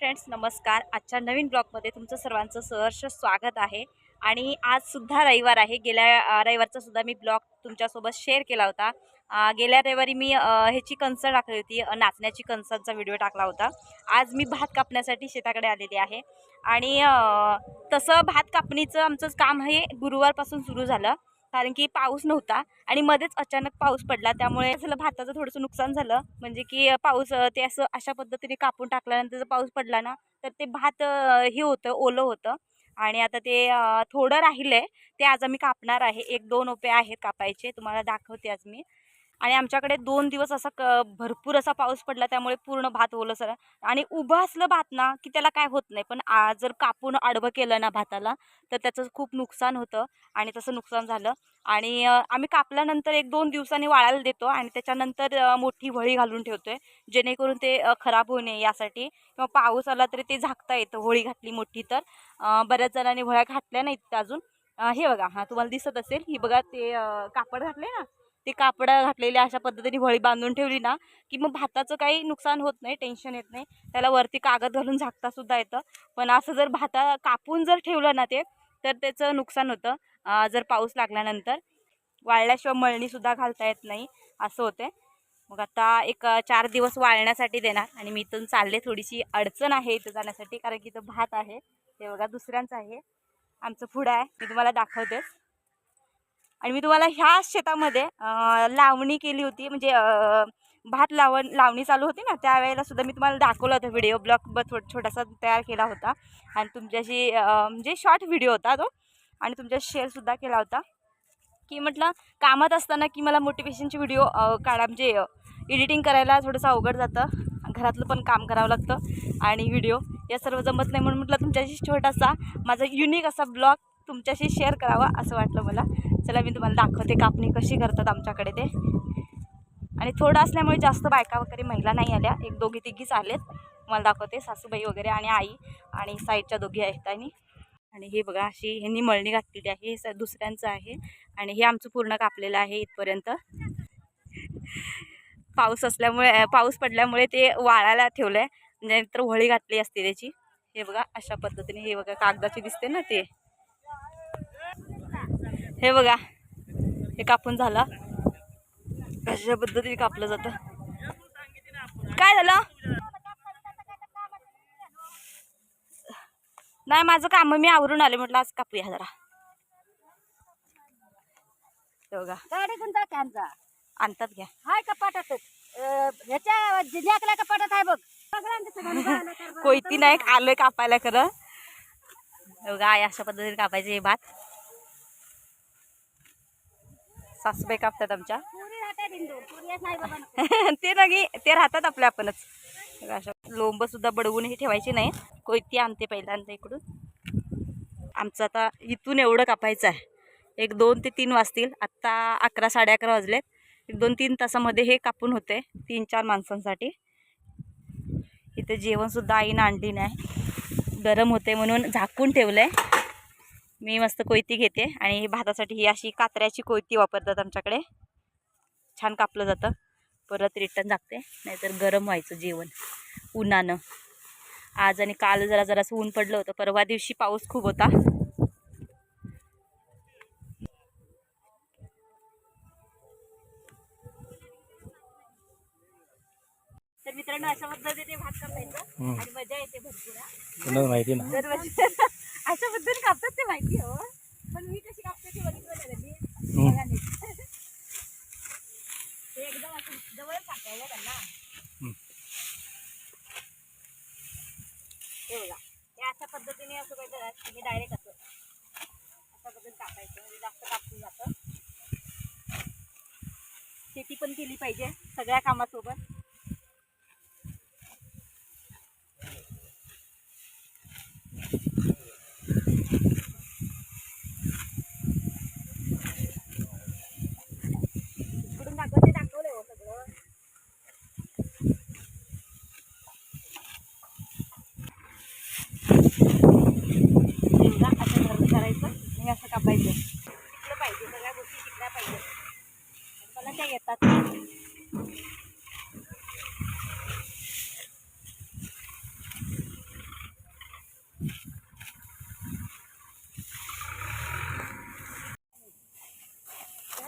Friends नमस्कार. आजच्या नवीन ब्लॉगमध्ये तुमचं सर्वांचं सहर्ष स्वागत आहे. आणि आज सुद्धा रविवार आहे. गेल्या रविवारचा सुद्धा मी ब्लॉग तुमच्यासोबत शेअर केला होता. गेल्या रविवारी मी ह्याची कणसं टाकली होती. नाचण्याची कणसांचा व्हिडिओ टाकला होता. आज मी भात कापण्यासाठी शेताकडे आलेली आहे. आणि तसं भात कापणीचं आमचं काम हे गुरुवारपासून सुरू झालं. कारण की पाऊस नव्हता आणि मध्येच अचानक पाऊस पडला. त्यामुळे झालं भाताचं थोडंसं नुकसान झालं. म्हणजे की पाऊस ते असं अशा पद्धतीने कापून टाकल्यानंतर जर पाऊस पडला ना तर ते भात हे होतं ओलं होतं. आणि आता ते थोडं राहिलं आहे ते आज आम्ही कापणार आहे. एक दोन ओपे आहेत कापायचे. तुम्हाला दाखवते आज मी. आणि आमच्याकडे दोन दिवस असा क भरपूर असा पाऊस पडला त्यामुळे पूर्ण भात ओलं सर आणि उभं असलं भात ना की त्याला काय होत नाही. पण आ जर कापून आडवं केलं ना भाताला तर त्याचं खूप नुकसान होतं आणि तसं नुकसान झालं. आणि आम्ही कापल्यानंतर एक दोन दिवसांनी वाळायला देतो आणि त्याच्यानंतर मोठी वळी घालून ठेवतो आहे जेणेकरून ते खराब होऊ नये यासाठी. किंवा पाऊस आला तरी ते झाकता येतं होळी घातली मोठी तर. बऱ्याच जणांनी वळ्या घातल्या नाहीत अजून. हे बघा हां तुम्हाला दिसत असेल. ही बघा ते कापड घातले ना? ते कापड घातलेले अशा पद्धतीने वळी बांधून ठेवली ना की मग भाताचं काही नुकसान होत नाही टेन्शन येत नाही. त्याला वरती कागद घालून झाकता सुद्धा येतं. पण असं जर भाता कापून जर ठेवलं ना ते तर त्याचं नुकसान होतं जर पाऊस लागल्यानंतर. वाळल्याशिवाय मळणीसुद्धा घालता येत नाही असं होते मग आता एक चार दिवस वाळण्यासाठी देणार आणि मी इथून चालले. थोडीशी अडचण आहे इथं जाण्यासाठी कारण की इथं भात आहे. ते बघा दुसऱ्यांचं आहे. आमचं पुढं आहे. मी तुम्हाला दाखवतेच. आणि मी तुम्हाला ह्या शेतामध्ये लावणी केली होती. म्हणजे भात लावण लावणी चालू होती ना त्यावेळेला सुद्धा मी तुम्हाला दाखवलं होतं व्हिडिओ ब्लॉग ब थो छोटासा तयार केला होता. आणि तुमच्याशी म्हणजे शॉर्ट व्हिडिओ होता तो. आणि तुमच्या शेअरसुद्धा केला होता. की म्हटलं कामात असताना की मला मोटिवेशनचे व्हिडिओ काढा. म्हणजे एडिटिंग करायला थोडंसं अवघड जातं. घरातलं पण काम करावं लागतं. आणि व्हिडिओ या सर्व जमत नाही म्हणून म्हटलं तुमच्याशी छोटासा माझा युनिक असा ब्लॉग तुमच्याशी शेअर करावा असं वाटलं मला. चला मी तुम्हाला दाखवते कापणी कशी करतात आमच्याकडे ते. आणि थोडं असल्यामुळे जास्त बायका वगैरे महिला नाही आल्या. एक दोघी तिघीच आलेत. मला दाखवते सासूबाई वगैरे आणि आई आणि साईडच्या दोघी आहेत आणि आणि हे बघा अशी ह्यांनी मळणी घातलेली आहे. हे स दुसऱ्यांचं आहे. आणि हे आमचं पूर्ण कापलेलं आहे इथपर्यंत. पाऊस असल्यामुळे पाऊस पडल्यामुळे ते वाळायला ठेवलं आहे म्हणजे नंतर होळी घातली असते त्याची. हे बघा अशा पद्धतीने हे बघा कागदाची दिसते ना ते. हे बघा हे कापून झालं. अशा पद्धतीने कापलं जातं. काय झालं? नाही माझं काम मी आवरून आले म्हटलं आज कापूया जरा. हे बघा. आणतात घ्या. हाय कपाटात ह्याच्या जिल्ह्यातल्या कपाटात आहे बघ. कोयती नाही आलोय कापायला खरं. हे बघा अशा पद्धतीने कापायचे हे भात सासूबाई कापतात आमच्या. येत नाही बाबा. ते ते राहतात आपल्या आपणच. अशा लोंब सुद्धा बडवून हे ठेवायचे नाही. कोयती आणते पहिल्यांदा इकडून. आमचं आता इथून एवढं कापायचं आहे. एक दोन ते तीन वाजतील. आत्ता अकरा साडे अकरा वाजलेत. एक दोन तीन तासामध्ये हे कापून होते तीन चार माणसांसाठी. इथे जेवणसुद्धा आईनं आणली नाही. गरम होते म्हणून झाकून ठेवलं आहे मी मस्त कोयती घेते आणि भातासाठी ही अशी कात्र्याची कोयती वापरतात आमच्याकडे. छान कापलं जातं. परत रिटर्न झाकते नाहीतर गरम व्हायचं जेवण. उन्हानं. आज आणि काल जरा जरासं ऊन पडलं होतं. परवा दिवशी पाऊस खूप होता. तर मित्रांनो अशा पद्धतीने भात कापायचं आणि मजा येते भरपूर. माहिती ना. अशा पद्धतीने कापतात ते माहिती हो. पण मी कशी कापते ते बघितलं. ते एकदम असं जवळ त्यांना. हम्म. हे बघा. हे अशा पद्धतीने असं पाहिजे मी डायरेक्ट असं अशा पद्धतीने कापायचं. म्हणजे जास्त कापलं जातं. शेती पण केली पाहिजे सगळ्या कामासोबत.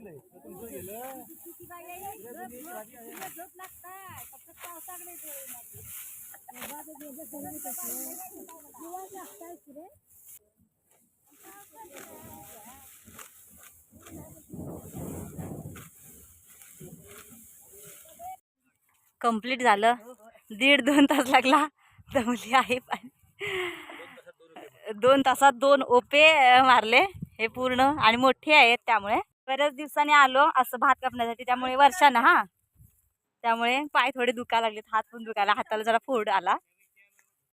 झोप फक्त पावसाकडे कंप्लीट झालं. दीड दोन तास लागला. दमली आहे पण. दोन तासात दोन ओपे मारले. हे पूर्ण आणि मोठे आहेत त्यामुळे. बऱ्याच दिवसांनी आलो असं भात कापण्यासाठी. त्यामुळे वर्षानं हा. त्यामुळे पाय थोडे दुखायला लागलेत हात पण दुखायला हाताला जरा फोड आला.